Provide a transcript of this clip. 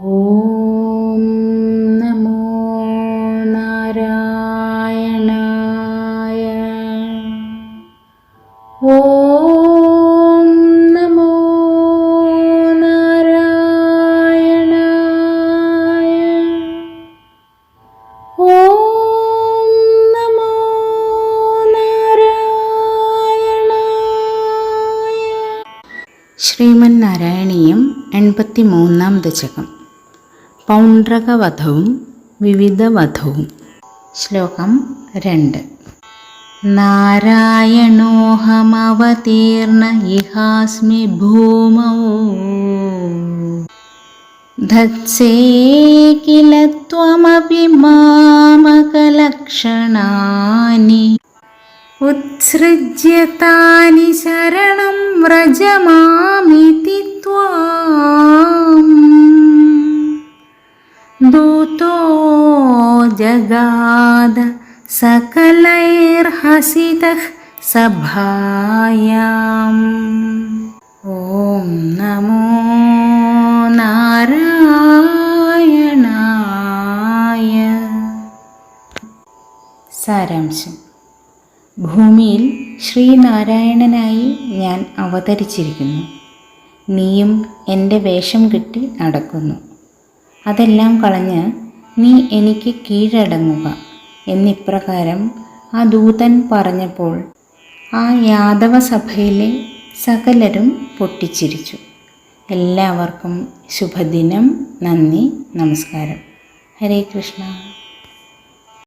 ഓം നമോ നാരായണായ. ഓം നമോ നാരായണായ. ഓം നമോ നാരായണായ. ശ്രീമൻ നാരായണീയം എൺപത്തി മൂന്നാം ദശകം. പൗണ്ഡ്രകവധവും വിവിധവധവും. ശ്ലോകം രണ്ട്. നാരായണോഹമവതീർണ ഇഹാസ്മി ഭൂമോ. ധത്സേ കില ത്വമപി മാമകലക്ഷണാനി. ഉത്സൃജ്യതാനി ശരണം വ്രജമാ. दूतो जगाद सकलैर्हसितः सभायाम् ॐ नमो നാരായണായ സാരാംശം ഭൂമിയിൽ ശ്രീനാരായണനായി ഞാൻ അവതരിച്ചിരിക്കുന്നു നീയും എൻ്റെ വേഷം കിട്ടി നടക്കുന്നു അതെല്ലാം കളഞ്ഞ് നീ എനിക്ക് കീഴടങ്ങുക എന്നിപ്രകാരം ആ ദൂതൻ പറഞ്ഞപ്പോൾ ആ യാദവ സഭയിലെ സകലരും പൊട്ടിച്ചിരിച്ചു. എല്ലാവർക്കും ശുഭദിനം നന്ദി നമസ്കാരം. ഹരേ കൃഷ്ണ.